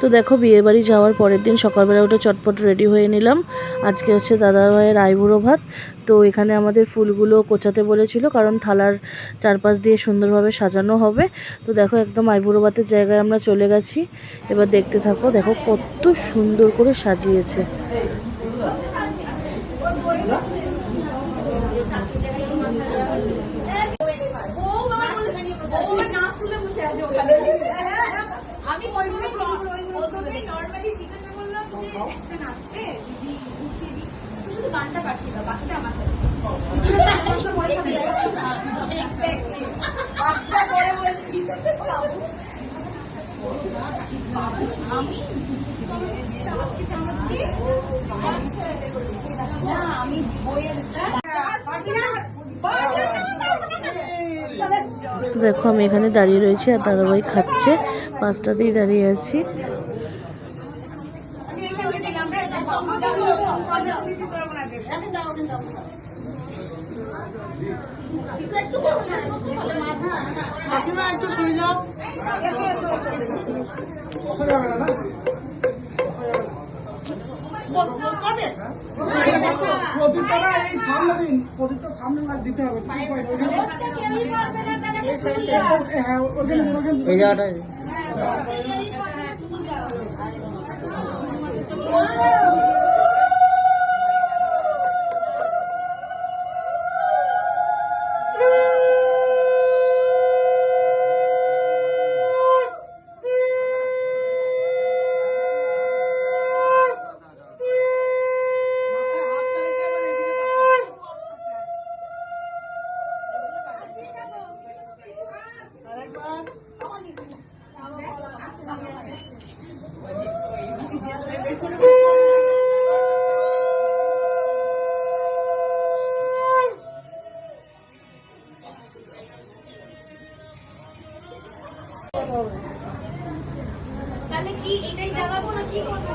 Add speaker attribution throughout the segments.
Speaker 1: তো দেখো বিয়েবাড়ি যাওয়ার পরের দিন সকালবেলা উঠে চটপট রেডি হয়ে নিলাম। আজকে হচ্ছে দাদা ভাইয়ের আইবুড়ো ভাত। তো এখানে আমাদের ফুলগুলো কোচাতে বলেছিল, কারণ থালার চারপাশ দিয়ে সুন্দরভাবে সাজানো হবে। তো দেখো, একদম আইবুড়ো ভাতের জায়গায় আমরা চলে গেছি। এবার দেখতে থাকো, দেখো কত সুন্দর করে সাজিয়েছে।
Speaker 2: আমি প্রথমে নর্মালি জিজ্ঞাসা করলাম যে একটা নাচবে? দিদি দিই। তুই শুধু গানটা পাঠিয়ে দাও বাকিটা আমার হাতে। একমাত্র মনে থাকবে। Exactly. বাকিটা পরে বলছি। বাবু, আমি সবকিছু আমার দিয়ে? না, আমি বইয়ের
Speaker 1: তো দেখো আমি এখানে দাঁড়িয়ে রয়েছি আর দাদাভাই খাচ্ছে। পাঁচটাতেই দাঁড়িয়ে আছি।
Speaker 3: একটু প্রদীপটা এই সামনে দিন প্রদীপটা সামনে না দিতে হবে হ্যাঁ।
Speaker 4: এই জায়গাটায়।
Speaker 2: তাহলে কি এটাই জ্বালাবো না কি করব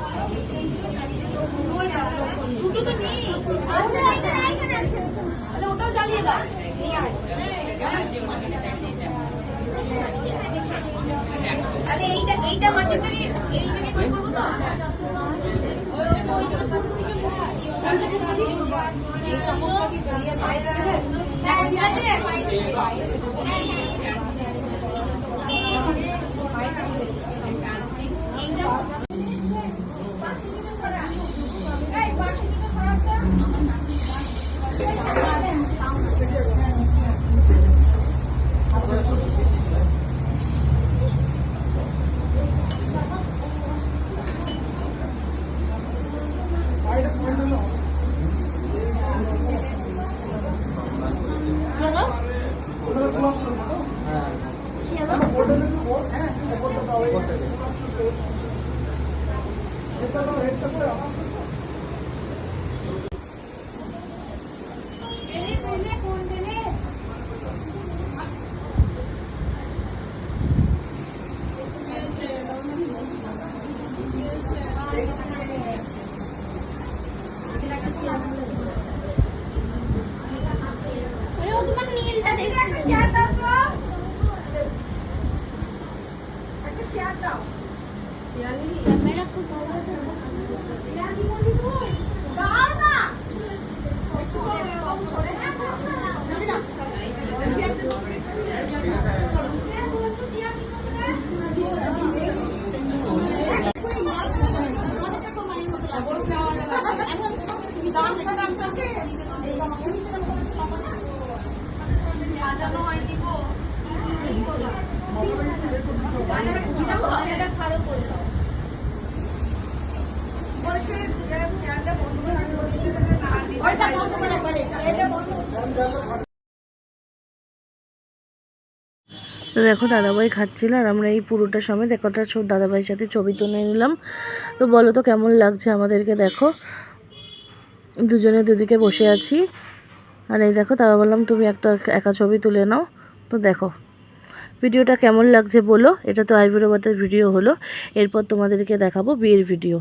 Speaker 2: দুটো তো নেই। আছে। তাহলে ওটাও জ্বালিয়ে দাও। তাহলে এইটা এইটা মাটির থেকে এই থেকে করে করব তো? ঠিক ওই ওই ছোট পুরো দিকে মোড়া, এই ওখানটা পুরো দিকে মোড়া। হ্যাঁ, ঠিক আছে এই যা
Speaker 3: বাইরে পয়েন্ট হলো। ওটা ক্লাব চলবে তো? ওটা বোর্ডে দেখো, বোর্ড, হ্যাঁ, হ্যাঁ, বোর্ডটা দাও, এই এটা দাও, হেডটা করে আমার
Speaker 2: ওই ও তোমার নীলটা দেখো একটা চেয়ার দাও তো একটা চেয়ার দাও চেয়ার নিবি ক্যামেরা খুব বড় চেয়ার নিবি তুই দাও না একটু কম করে যাবি না সাজানো হয়নি গো বলছে ফ্যানটা বন্ধ একবার এটা বন্ধ
Speaker 1: তো দেখো দাদাভাই খাচ্ছিল আর আমরা এই পুরোটা সময় দেখোটা সব দাদাভাইয়ের সাথে ছবি তুলে নিলাম। তো বলো তো কেমন লাগছে আমাদেরকে দেখো? দুজনে দুদিকে বসে আছি। আর এই দেখো, তারপর বললাম, তুমি একটা একা ছবি তুলে নাও। তো দেখো, ভিডিওটা কেমন লাগছে বলো? এটা তো আইবুড়ো ভিডিও হলো। এরপর তোমাদেরকে দেখাবো বিয়ের ভিডিও।